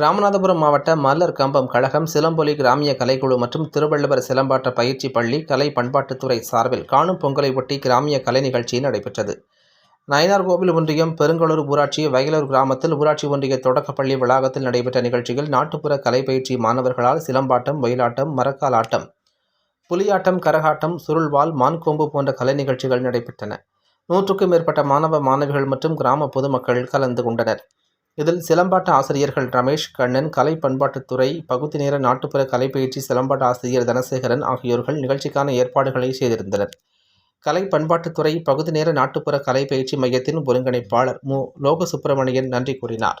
ராமநாதபுரம் மாவட்ட மல்லர் கம்பம் கழகம் சிலம்பொலி கிராமிய கலைக்குழு மற்றும் திருவள்ளுவர் சிலம்பாட்ட பயிற்சி பள்ளி கலை பண்பாட்டுத்துறை சார்பில் காணும் பொங்கலை ஒட்டி கிராமிய கலை நிகழ்ச்சி நடைபெற்றது. நயினார்கோவில் ஒன்றியம் பெருங்கலூர் ஊராட்சி வயலூர் கிராமத்தில் ஊராட்சி ஒன்றிய தொடக்கப்பள்ளி வளாகத்தில் நடைபெற்ற நிகழ்ச்சியில் நாட்டுப்புற கலை பயிற்சி மாணவர்களால் சிலம்பாட்டம் ஒயிலாட்டம் மரக்கால் ஆட்டம் புலியாட்டம் கரகாட்டம் சுருள்வால் மான்கொம்பு போன்ற கலை நிகழ்ச்சிகள் நடைபெற்றன. நூற்றுக்கும் மேற்பட்ட மாணவ மாணவிகள் மற்றும் கிராம பொதுமக்கள் கலந்து கொண்டனர். இதில் சிலம்பாட்ட ஆசிரியர்கள் ரமேஷ் கண்ணன் கலை பண்பாட்டுத்துறை பகுதி நேர நாட்டுப்புற கலைப்பயிற்சி சிலம்பாட்ட ஆசிரியர் தனசேகரன் ஆகியோர்கள் நிகழ்ச்சிக்கான ஏற்பாடுகளை செய்திருந்தனர். கலை பண்பாட்டுத்துறை பகுதி நேர நாட்டுப்புற கலை பயிற்சி மையத்தின் ஒருங்கிணைப்பாளர் மு. லோக சுப்பிரமணியன் நன்றி கூறினார்.